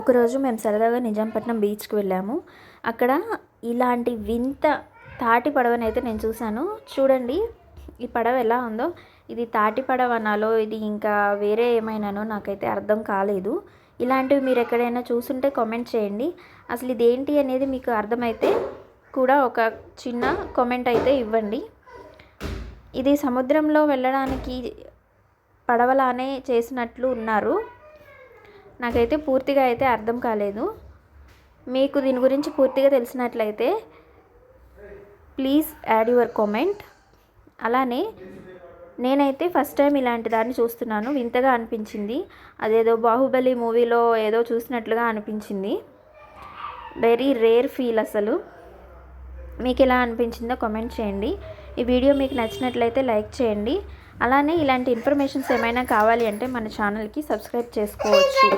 ఒకరోజు మేము సరదాగా నిజాంపట్నం బీచ్కి వెళ్ళాము. అక్కడ ఇలాంటి వింత తాటి పడవని అయితే నేను చూశాను. చూడండి ఈ పడవ ఎలా ఉందో. ఇది తాటి పడవ అనాలో ఇది ఇంకా వేరే ఏమైనానో నాకైతే అర్థం కాలేదు. ఇలాంటివి మీరు ఎక్కడైనా చూసుంటే కామెంట్ చేయండి. అసలు ఇదేంటి అనేది మీకు అర్థమైతే కూడా ఒక చిన్న కామెంట్ అయితే ఇవ్వండి. ఇది సముద్రంలో వెళ్ళడానికి పడవలానే చేసినట్లు ఉన్నారు. నాకైతే పూర్తిగా అయితే అర్థం కాలేదు. మీకు దీని గురించి పూర్తిగా తెలిసినట్లయితే ప్లీజ్ యాడ్ యువర్ కామెంట్. అలానే నేనైతే ఫస్ట్ టైం ఇలాంటి దాన్ని చూస్తున్నాను. వింతగా అనిపించింది. అదేదో బాహుబలి మూవీలో ఏదో చూసినట్లుగా అనిపించింది. వెరీ రేర్ ఫీల్ అసలు. మీకు ఎలా అనిపించిందో కామెంట్ చేయండి. ఈ వీడియో మీకు నచ్చినట్లయితే లైక్ చేయండి. అలానే ఇలాంటి ఇన్ఫర్మేషన్స్ ఏమైనా కావాలి అంటే మన ఛానల్కి సబ్స్క్రైబ్ చేసుకోవచ్చు.